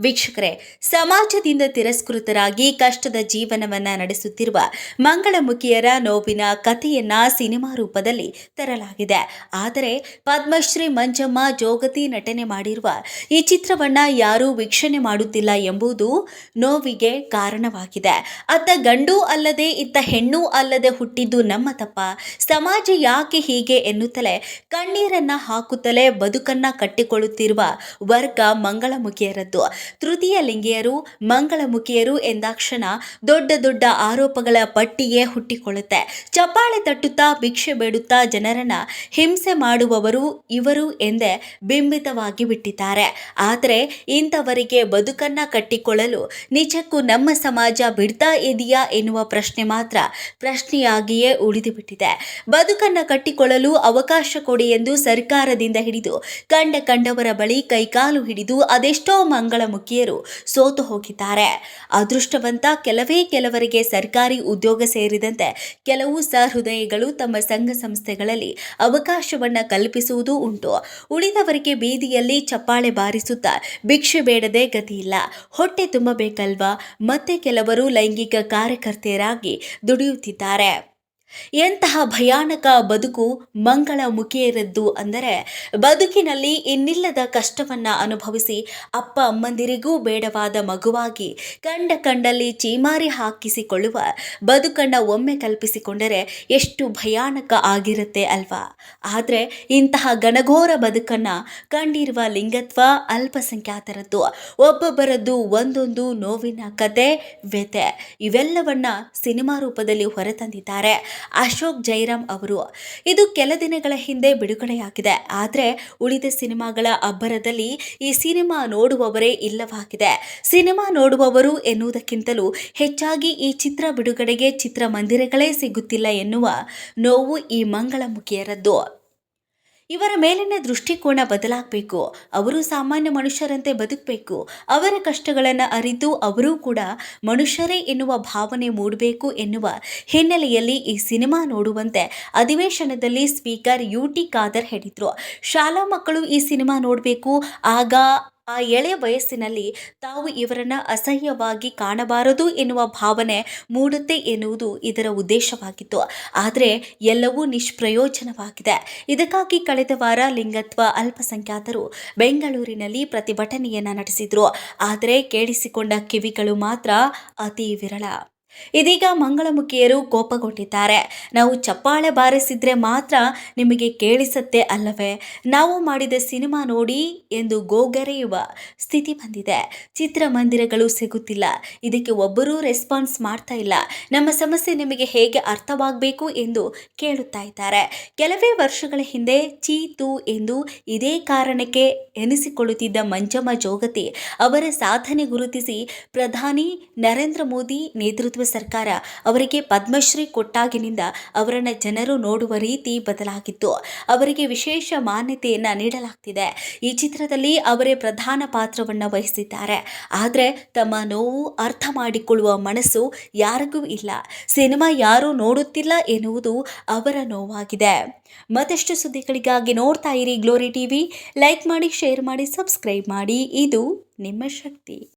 ವೀಕ್ಷಕರೇ, ಸಮಾಜದಿಂದ ತಿರಸ್ಕೃತರಾಗಿ ಕಷ್ಟದ ಜೀವನವನ್ನ ನಡೆಸುತ್ತಿರುವ ಮಂಗಳಮುಖಿಯರ ನೋವಿನ ಕಥೆಯನ್ನ ಸಿನಿಮಾ ರೂಪದಲ್ಲಿ ತರಲಾಗಿದೆ. ಆದರೆ ಪದ್ಮಶ್ರೀ ಮಂಜಮ್ಮ ಜೋಗತಿ ನಟನೆ ಮಾಡಿರುವ ಈ ಚಿತ್ರವನ್ನ ಯಾರೂ ವೀಕ್ಷಣೆ ಮಾಡುತ್ತಿಲ್ಲ ಎಂಬುದು ನೋವಿಗೆ ಕಾರಣವಾಗಿದೆ. ಅತ್ತ ಗಂಡು ಅಲ್ಲದೆ, ಇತ್ತ ಹೆಣ್ಣು ಅಲ್ಲದೆ ಹುಟ್ಟಿದ್ದು ನಮ್ಮ ತಪ್ಪ. ಸಮಾಜ ಯಾಕೆ ಹೀಗೆ ಎನ್ನುತ್ತಲೇ, ಕಣ್ಣೀರನ್ನ ಹಾಕುತ್ತಲೇ ಬದುಕನ್ನ ಕಟ್ಟಿಕೊಳ್ಳುತ್ತಿರುವ ವರ್ಗ ಮಂಗಳಮುಖಿಯರದ್ದು. ತೃತೀಯ ಲಿಂಗಿಯರು, ಮಂಗಳಮುಖಿಯರು ಎಂದಾಕ್ಷಣ ದೊಡ್ಡ ದೊಡ್ಡ ಆರೋಪಗಳ ಪಟ್ಟಿಯೇ ಹುಟ್ಟಿಕೊಳ್ಳುತ್ತೆ. ಚಪ್ಪಾಳೆ ತಟ್ಟುತ್ತಾ, ಭಿಕ್ಷೆ ಬೇಡುತ್ತಾ ಜನರನ್ನ ಹಿಂಸೆ ಮಾಡುವವರು ಇವರು ಎಂದೇ ಬಿಂಬಿತವಾಗಿ ಬಿಟ್ಟಿದ್ದಾರೆ. ಆದರೆ ಇಂಥವರಿಗೆ ಬದುಕನ್ನ ಕಟ್ಟಿಕೊಳ್ಳಲು ನಿಜಕ್ಕೂ ನಮ್ಮ ಸಮಾಜ ಬಿಡ್ತಾ ಇದೆಯಾ ಎನ್ನುವ ಪ್ರಶ್ನೆ ಮಾತ್ರ ಪ್ರಶ್ನೆಯಾಗಿಯೇ ಉಳಿದು ಬಿಟ್ಟಿದೆ ಬದುಕನ್ನ ಕಟ್ಟಿಕೊಳ್ಳಲು ಅವಕಾಶ ಕೊಡಿ ಎಂದು ಸರ್ಕಾರದಿಂದ ಹಿಡಿದು, ಕಂಡ ಕಂಡವರ ಬಳಿ ಕೈಕಾಲು ಹಿಡಿದು, ಅದೆಷ್ಟೋ ಮಂಗಳಮುಖಿಯರು ಸೋತು ಹೋಗಿದ್ದಾರೆ. ಅದೃಷ್ಟವಂತ ಕೆಲವೇ ಕೆಲವರಿಗೆ ಸರ್ಕಾರಿ ಉದ್ಯೋಗ ಸೇರಿದಂತೆ ಕೆಲವು ಸಹೃದಯಗಳು ತಮ್ಮ ಸಂಘ ಸಂಸ್ಥೆಗಳಲ್ಲಿ ಅವಕಾಶವನ್ನ ಕಲ್ಪಿಸುವುದು ಉಂಟು. ಉಳಿದವರಿಗೆ ಬೀದಿಯಲ್ಲಿ ಚಪ್ಪಾಳೆ ಬಾರಿಸುತ್ತಾ ಭಿಕ್ಷೆ ಬೇಡದೆ ಗತಿಯಿಲ್ಲ. ಹೊಟ್ಟೆ ತುಂಬಬೇಕಲ್ವಾ? ಮತ್ತೆ ಕೆಲವರು ಲೈಂಗಿಕ ಕಾರ್ಯಕರ್ತೆಯರಾಗಿ ದುಡಿಯುತ್ತಿದ್ದಾರೆ. ಎಂತಹ ಭಯಾನಕ ಬದುಕು ಮಂಗಳ ಮುಖಿಯರದ್ದು ಅಂದರೆ ಬದುಕಿನಲ್ಲಿ ಇನ್ನಿಲ್ಲದ ಕಷ್ಟವನ್ನ ಅನುಭವಿಸಿ ಅಪ್ಪ ಅಮ್ಮಂದಿರಿಗೂ ಬೇಡವಾದ ಮಗುವಾಗಿ ಕಂಡ ಕಂಡಲ್ಲಿ ಚೀಮಾರಿ ಹಾಕಿಸಿಕೊಳ್ಳುವ ಬದುಕನ್ನು ಒಮ್ಮೆ ಕಲ್ಪಿಸಿಕೊಂಡರೆ ಎಷ್ಟು ಭಯಾನಕ ಆಗಿರುತ್ತೆ ಅಲ್ವಾ? ಆದರೆ ಇಂತಹ ಗಣಘೋರ ಬದುಕನ್ನು ಕಂಡಿರುವ ಲಿಂಗತ್ವ ಅಲ್ಪಸಂಖ್ಯಾತರದ್ದು ಒಬ್ಬೊಬ್ಬರದ್ದು ಒಂದೊಂದು ನೋವಿನ ಕತೆ ವ್ಯತೆ ಇವೆಲ್ಲವನ್ನ ಸಿನಿಮಾ ರೂಪದಲ್ಲಿ ಹೊರತಂದಿದ್ದಾರೆ. ಅಶೋಕ್ ಜೈರಾಮ್ ಅವರು. ಇದು ಕೆಲ ದಿನಗಳ ಹಿಂದೆ ಬಿಡುಗಡೆಯಾಗಿದೆ. ಆದರೆ ಉಳಿದ ಸಿನಿಮಾಗಳ ಅಬ್ಬರದಲ್ಲಿ ಈ ಸಿನಿಮಾ ನೋಡುವವರೇ ಇಲ್ಲವಾಗಿದೆ. ಸಿನಿಮಾ ನೋಡುವವರು ಎನ್ನುವುದಕ್ಕಿಂತಲೂ ಹೆಚ್ಚಾಗಿ ಈ ಚಿತ್ರ ಬಿಡುಗಡೆಗೆ ಚಿತ್ರಮಂದಿರಗಳೇ ಸಿಗುತ್ತಿಲ್ಲ ಎನ್ನುವ ನೋವು ಈ ಮಂಗಳಮುಖಿಯರದ್ದು. ಇವರ ಮೇಲಿನ ದೃಷ್ಟಿಕೋನ ಬದಲಾಗಬೇಕು. ಅವರು ಸಾಮಾನ್ಯ ಮನುಷ್ಯರಂತೆ ಬದುಕಬೇಕು. ಅವರ ಕಷ್ಟಗಳನ್ನು ಅರಿತು ಅವರೂ ಕೂಡ ಮನುಷ್ಯರೇ ಎನ್ನುವ ಭಾವನೆ ಮೂಡಬೇಕು ಎನ್ನುವ ಹಿನ್ನೆಲೆಯಲ್ಲಿ ಈ ಸಿನಿಮಾ ನೋಡುವಂತೆ ಅಧಿವೇಶನದಲ್ಲಿ ಸ್ಪೀಕರ್ ಯು ಟಿ ಖಾದರ್ ಹೇಳಿದರು. ಶಾಲಾ ಮಕ್ಕಳು ಈ ಸಿನಿಮಾ ನೋಡಬೇಕು, ಆಗ ಆ ಎಳೆಯ ವಯಸ್ಸಿನಲ್ಲಿ ತಾವು ಇವರನ್ನ ಅಸಹ್ಯವಾಗಿ ಕಾಣಬಾರದು ಎನ್ನುವ ಭಾವನೆ ಮೂಡುತ್ತೆ ಎನ್ನುವುದು ಇದರ ಉದ್ದೇಶವಾಗಿತ್ತು. ಆದರೆ ಎಲ್ಲವೂ ನಿಷ್ಪ್ರಯೋಜನವಾಗಿದೆ. ಇದಕ್ಕಾಗಿ ಕಳೆದ ವಾರ ಲಿಂಗತ್ವ ಅಲ್ಪಸಂಖ್ಯಾತರು ಬೆಂಗಳೂರಿನಲ್ಲಿ ಪ್ರತಿಭಟನೆಯನ್ನ ನಡೆಸಿದ್ರು. ಆದರೆ ಕೇಳಿಸಿಕೊಂಡ ಕಿವಿಗಳು ಮಾತ್ರ ಅತಿ ವಿರಳ. ಇದೀಗ ಮಂಗಳಮುಖಿಯರು ಕೋಪಗೊಂಡಿದ್ದಾರೆ. ನಾವು ಚಪ್ಪಾಳೆ ಬಾರಿಸಿದ್ರೆ ಮಾತ್ರ ನಿಮಗೆ ಕೇಳಿಸತ್ತೆ ಅಲ್ಲವೇ? ನಾವು ಮಾಡಿದ ಸಿನಿಮಾ ನೋಡಿ ಎಂದು ಗೋಗರೆಯುವ ಸ್ಥಿತಿ ಬಂದಿದೆ. ಚಿತ್ರಮಂದಿರಗಳು ಸಿಗುತ್ತಿಲ್ಲ. ಇದಕ್ಕೆ ಒಬ್ಬರೂ ರೆಸ್ಪಾನ್ಸ್ ಮಾಡ್ತಾ ಇಲ್ಲ. ನಮ್ಮ ಸಮಸ್ಯೆ ನಿಮಗೆ ಹೇಗೆ ಅರ್ಥವಾಗಬೇಕು ಎಂದು ಕೇಳುತ್ತಾ ಇದ್ದಾರೆ. ಕೆಲವೇ ವರ್ಷಗಳ ಹಿಂದೆ ಚೀತು ಎಂದು ಇದೇ ಕಾರಣಕ್ಕೆ ಎನಿಸಿಕೊಳ್ಳುತ್ತಿದ್ದ ಮಂಜಮ್ಮ ಜೋಗತಿ ಅವರ ಸಾಧನೆ ಗುರುತಿಸಿ ಪ್ರಧಾನಿ ನರೇಂದ್ರ ಮೋದಿ ನೇತೃತ್ವ ಸರ್ಕಾರ ಅವರಿಗೆ ಪದ್ಮಶ್ರೀ ಕೊಟ್ಟಾಗಿನಿಂದ ಅವರನ್ನು ಜನರು ನೋಡುವ ರೀತಿ ಬದಲಾಗಿತ್ತು. ಅವರಿಗೆ ವಿಶೇಷ ಮಾನ್ಯತೆಯನ್ನ ನೀಡಲಾಗ್ತಿದೆ. ಈ ಚಿತ್ರದಲ್ಲಿ ಅವರೇ ಪ್ರಧಾನ ಪಾತ್ರವನ್ನು ವಹಿಸಿದ್ದಾರೆ. ಆದರೆ ತಮ್ಮ ನೋವು ಅರ್ಥ ಮಾಡಿಕೊಳ್ಳುವ ಮನಸ್ಸು ಯಾರಿಗೂ ಇಲ್ಲ. ಸಿನಿಮಾ ಯಾರೂ ನೋಡುತ್ತಿಲ್ಲ ಎನ್ನುವುದು ಅವರ ನೋವಾಗಿದೆ. ಮತ್ತಷ್ಟು ಸುದ್ದಿಗಳಿಗಾಗಿ ನೋಡ್ತಾ ಇರಿ ಗ್ಲೋರಿ ಟಿವಿ. ಲೈಕ್ ಮಾಡಿ, ಶೇರ್ ಮಾಡಿ, ಸಬ್ಸ್ಕ್ರೈಬ್ ಮಾಡಿ. ಇದು ನಿಮ್ಮ ಶಕ್ತಿ.